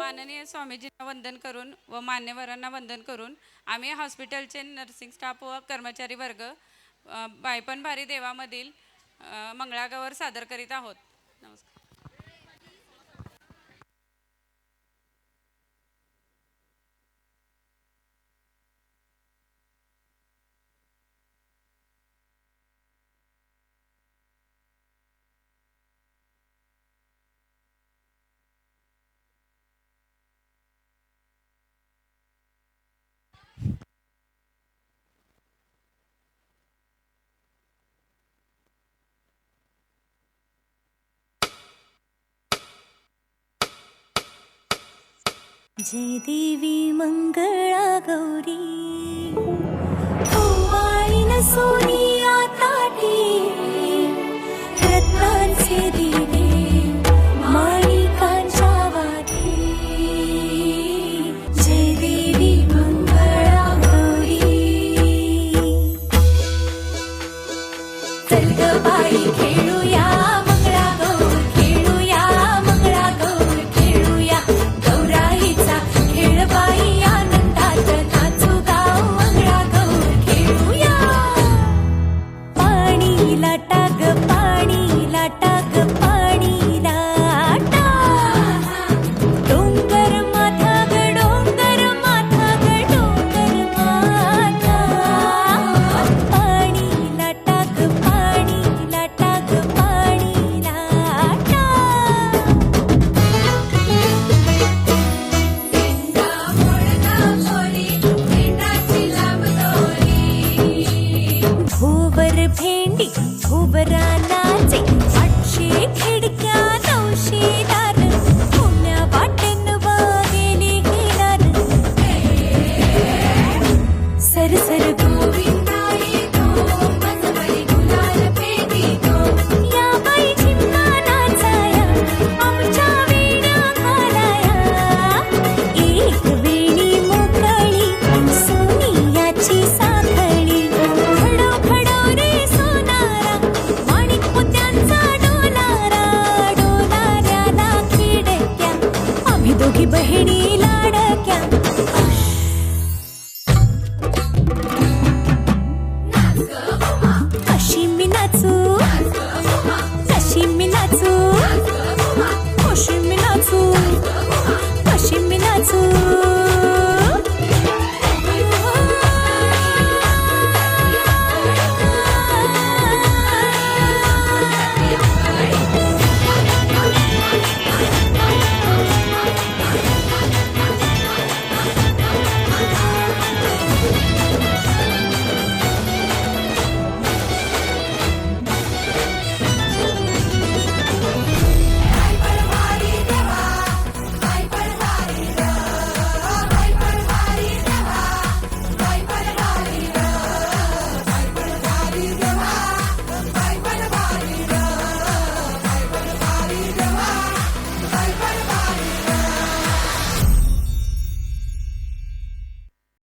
माननीय स्वामीजींना वंदन करून व मान्यवरांना वंदन करून आम्ही हॉस्पिटलचे नर्सिंग स्टाफ व कर्मचारी वर्ग भारी देवामधील मंगळागावर सादर करीत आहोत नमस्कार जय देवी मंगला गौरी ओ माय न सोनिया टाटी खतरनाक से दीनी मानि कांचावाटी जय देवी मंगला गौरी पत्थर गबाई के घुबराना चाहिए